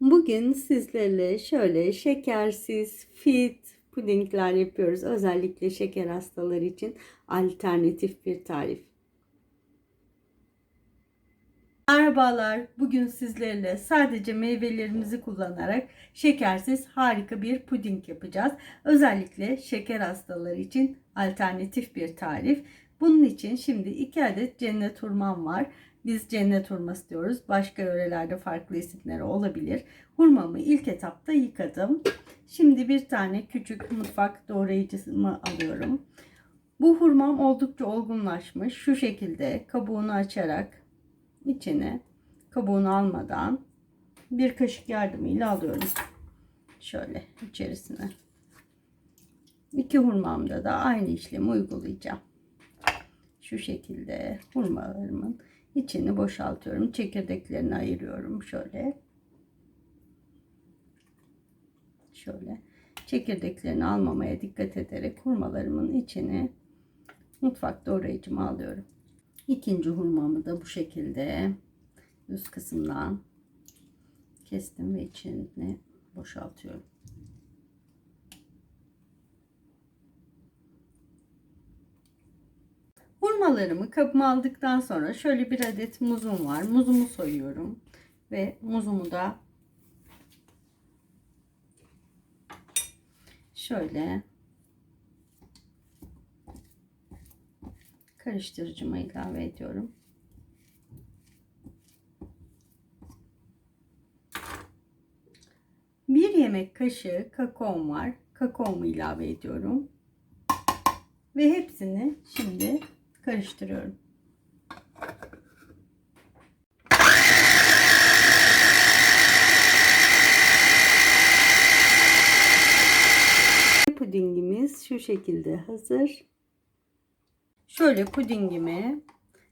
Bugün sizlerle şöyle şekersiz fit pudingler yapıyoruz. Özellikle şeker hastaları için alternatif bir tarif. Merhabalar. Bugün sizlerle sadece meyvelerimizi kullanarak şekersiz harika bir puding yapacağız. Özellikle şeker hastaları için alternatif bir tarif. Bunun için şimdi 2 adet cennet hurmam var. Biz cennet hurması diyoruz. Başka yörelerde farklı isimleri olabilir. Hurmamı ilk etapta yıkadım. Şimdi bir tane küçük mutfak doğrayıcısını alıyorum. Bu hurmam oldukça olgunlaşmış. Şu şekilde kabuğunu açarak içine kabuğunu almadan bir kaşık yardımıyla alıyorum. Şöyle içerisine. İki hurmamda da aynı işlemi uygulayacağım. Şu şekilde hurmalarımın içini boşaltıyorum. Çekirdeklerini ayırıyorum şöyle. Şöyle çekirdeklerini almamaya dikkat ederek hurmalarımın içini mutfak doğrayıcıma alıyorum. İkinci hurmamı da bu şekilde üst kısımdan kestim ve içini boşaltıyorum. Hurmalarımı kabıma aldıktan sonra şöyle bir adet muzum var. Muzumu soyuyorum ve muzumu da şöyle karıştırıcıma ilave ediyorum. Bir yemek kaşığı kakaom var. Kakaomu ilave ediyorum. Ve hepsini şimdi karıştırıyorum. Pudingimiz şu şekilde hazır. Şöyle pudingimi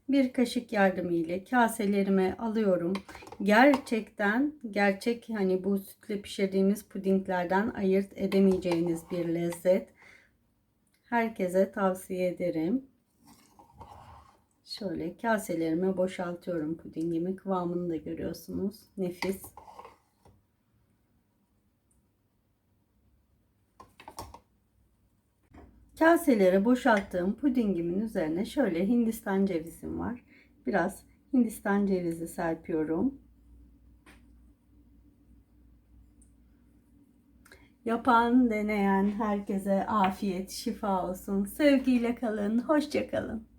bir kaşık yardımıyla kaselerime alıyorum. Gerçekten gerçek hani bu sütle pişirdiğimiz pudinglerden ayırt edemeyeceğiniz bir lezzet. Herkese tavsiye ederim. Şöyle kaselerime boşaltıyorum pudingimi. Kıvamını da görüyorsunuz. Nefis. Kaselere boşalttığım pudingimin üzerine şöyle hindistan cevizim var. Biraz hindistan cevizi serpiyorum. Yapan, deneyen herkese afiyet, şifa olsun. Sevgiyle kalın, hoşça kalın.